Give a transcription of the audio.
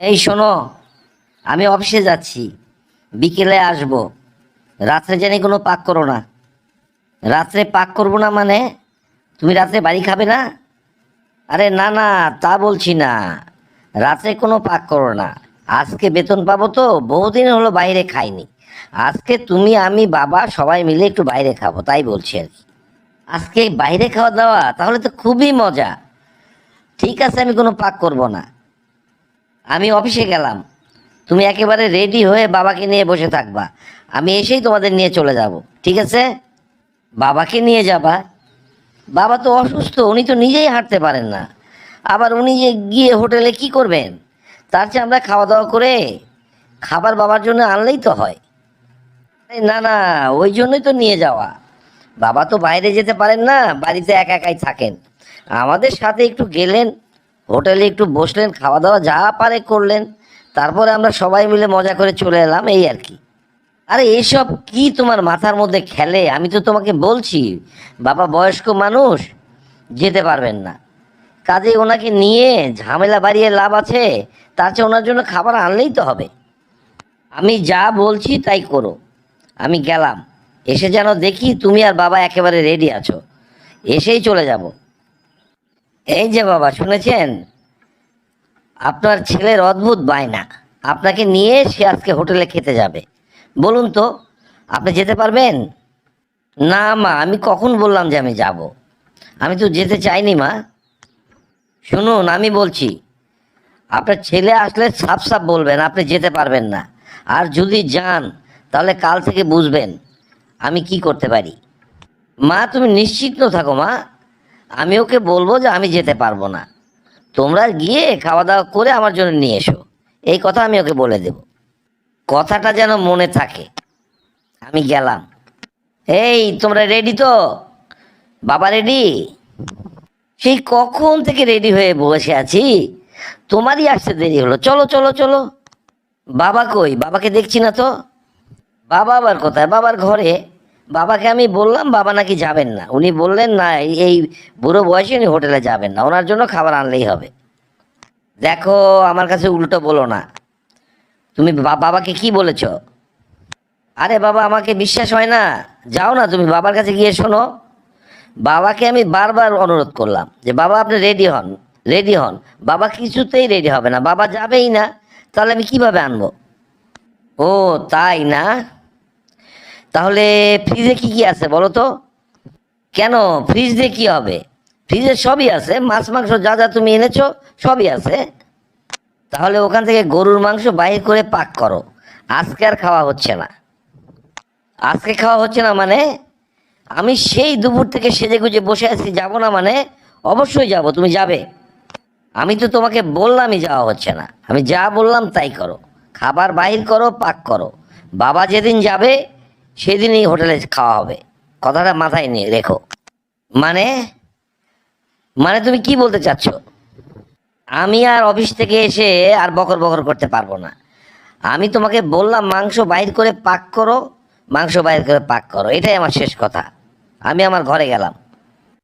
এই শোনো, আমি অফিসে যাচ্ছি, বিকেলে আসব। রাত্রে জানি কোনো পাক করো না। রাত্রে পাক করব না মানে? তুমি রাত্রে বাড়ি খাবে না? আরে না না, তা বলছি না। রাত্রে কোনো পাক করো না। আজকে বেতন পাবো তো, বহুদিন হলো বাইরে খাইনি। আজকে তুমি, আমি, বাবা সবাই মিলে একটু বাইরে খাব, তাই বলছি আর কি। আজকে বাইরে খাওয়া দাওয়া, তাহলে তো খুবই মজা। ঠিক আছে, আমি কোনো পাক করব না। আমি অফিসে গেলাম। তুমি একেবারে রেডি হয়ে বাবাকে নিয়ে বসে থাকবা। আমি এসেই তোমাদের নিয়ে চলে যাব, ঠিক আছে? বাবাকে নিয়ে যাবা। বাবা তো অসুস্থ, উনি তো নিজেই হাঁটতে পারেন না। আবার উনি যে গিয়ে হোটেলে কি করবেন? তার চেয়ে আমরা খাওয়া দাওয়া করে খাবার বাবার জন্য আনলেই তো হয়। না না, ওই জন্যই তো নিয়ে যাওয়া। বাবা তো বাইরে যেতে পারেন না, বাড়িতে একা একাই থাকেন। আমাদের সাথে একটু গেলেন হোটেলে একটু বসলেন খাওয়া দাওয়া যা পারে করলেন, তারপরে আমরা সবাই মিলে মজা করে চলে এলাম, এই আর কি। আরে এইসব কি তোমার মাথার মধ্যে খেলে? আমি তো তোমাকে বলছি, বাবা বয়স্ক মানুষ, যেতে পারবেন না। কাজে ওনাকে নিয়ে ঝামেলা বাড়িয়ে লাভ আছে, তার চেয়ে ওনার জন্য খাবার আনলেই তো হবে। আমি যা বলছি তাই করো। আমি গেলাম। এসে যেন দেখি তুমি আর বাবা একেবারে রেডি আছো। এসেই চলে যাব। এই যে বাবা, শুনেছেন? আপনার ছেলের অদ্ভুত বায়না। আপনাকে নিয়ে সে আজকে হোটেলে খেতে যাবে। বলুন তো, আপনি যেতে পারবেন? না মা, আমি কখন বললাম যে আমি যাব? আমি তো যেতে চাইনি মা। শুনুন, আমি বলছি, আপনার ছেলে আসলে সাপ সাপ বলবেন, আপনি যেতে পারবেন না। আর যদি যান, তাহলে কাল থেকে বুঝবেন, আমি কি করতে পারি। মা, তুমি নিশ্চিন্ত থাকো মা। আমি ওকে বলব যে আমি যেতে পারব না। তোমরা গিয়ে খাওয়া দাওয়া করে আমার জন্য নিয়ে এসো। এই কথা আমি ওকে বলে দেব। কথাটা যেন মনে থাকে। আমি গেলাম। এই, তোমরা রেডি তো? বাবা রেডি সেই কখন থেকে রেডি হয়ে বসে আছি? তোমারই আসতে দেরি হলো। চলো চলো চলো। বাবা কই? বাবাকে দেখছি না তো? বাবা আবার কোথায়? বাবার ঘরে। বাবাকে আমি বললাম, বাবা নাকি যাবেন না। উনি বললেন, না, এই- বুড়ো বয়সে উনি হোটেলে যাবেন না। ওনার জন্য খাবার আনলেই হবে। দেখো, আমার কাছে উল্টো বলো না। তুমি বাবাকে কি বলেছ? আরে বাবা, আমাকে বিশ্বাস হয় না। যাও না, তুমি বাবার কাছে গিয়ে শোনো। বাবাকে আমি বারবার অনুরোধ করলাম যে, বাবা, আপনি রেডি হন রেডি হন। বাবা কিছুতেই রেডি হবে না। বাবা যাবেই না। তাহলে আমি কীভাবে আনব? ও, তাই না? তাহলে ফ্রিজে কি কি আছে বলো তো? কেন? ফ্রিজ দিয়ে কি হবে? ফ্রিজে সবই আছে, মাছ, মাংস যা যা তুমি এনেছো, সবই আছে। তাহলে ওখান থেকে গরুর মাংস বাহির করে পাক করো। আজকে আর খাওয়া হচ্ছে না। আজকে খাওয়া হচ্ছে না মানে আমি সেই দুপুর থেকে সেজে গুজে বসে আছি, যাব না মানে অবশ্যই যাব, তুমি যাবে। আমি তো তোমাকে বললামই যাওয়া হচ্ছে না। আমি যা বললাম তাই করো। খাবার বাহির করো পাক করো। বাবা যেদিন যাবে সেদিনই হোটেলে খাওয়া হবে। কথাটা মাথায় নিয়ে রেখো। মানে? মানে তুমি কি বলতে চাচ্ছ? আমি আর অফিস থেকে এসে আর বকর বকর করতে পারব না। আমি তোমাকে বললাম, মাংস বাইর করে পাক করো, মাংস বাইর করে পাক করো। এটাই আমার শেষ কথা। আমি আমার ঘরে গেলাম।